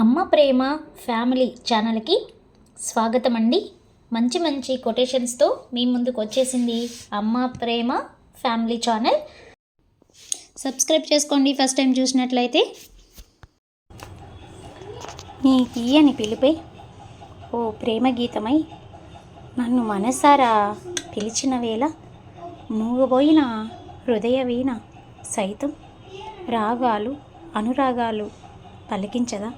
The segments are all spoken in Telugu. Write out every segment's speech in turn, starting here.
అమ్మ ప్రేమ ఫ్యామిలీ ఛానల్కి స్వాగతం అండి మంచి మంచి కొటేషన్స్తో మీ ముందుకు వచ్చేసింది Amma Prema family channel. Subscribe చేసుకోండి ఫస్ట్ టైం చూసినట్లయితే. నీ తీయని పిలిపే ఓ ప్రేమ గీతమై నన్ను మనసారా పిలిచిన వేళ మూగబోయిన హృదయ వీణ సైతం రాగాలు అనురాగాలు పలికించదా?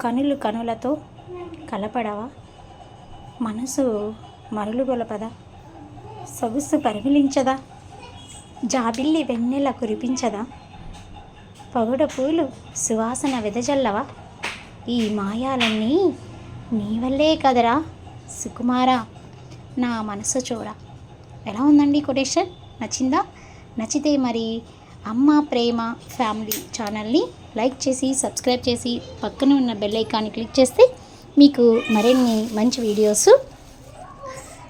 కనులు కనులతో కలపడవా? మనసు మరులు గొలపదా సొగుసు పరిమిలించదా? జాబిల్లి వెన్నెల కురిపించదా? పగుడ పూలు సువాసన వెదజల్లవా? ఈ మాయాలన్నీ నీ వల్లే కదరా సుకుమారా. నా మనసు చూడ. ఎలా ఉందండి కొటేషన్? నచ్చిందా? నచ్చితే మరి అమ్మ ప్రేమ ఫ్యామిలీ ఛానల్ని లైక్ చేసి సబ్స్క్రైబ్ చేసి పక్కన ఉన్న బెల్ ఐకాన్ని క్లిక్ చేస్తే మీకు మరిన్ని మంచి వీడియోస్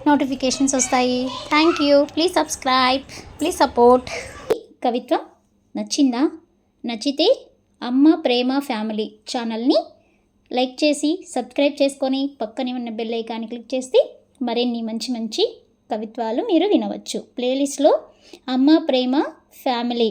నోటిఫికేషన్స్ వస్తాయి. Thank you please subscribe please support కవిత్వం నచ్చిందా? నచ్చితే అమ్మ ప్రేమ ఫ్యామిలీ ఛానల్ని లైక్ చేసి సబ్స్క్రైబ్ చేసుకొని పక్కనే ఉన్న బెల్ ఐకాన్ని క్లిక్ చేస్తే మరిన్ని మంచి మంచి కవిత్వాలు మీరు వినవచ్చు. ప్లేలిస్ట్లో అమ్మ ప్రేమ ఫ్యామిలీ